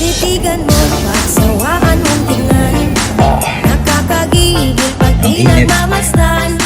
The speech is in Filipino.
Titigan mo pa, sawakan mong tingnan. Ah. Nakakagigil pag di nagmamasdan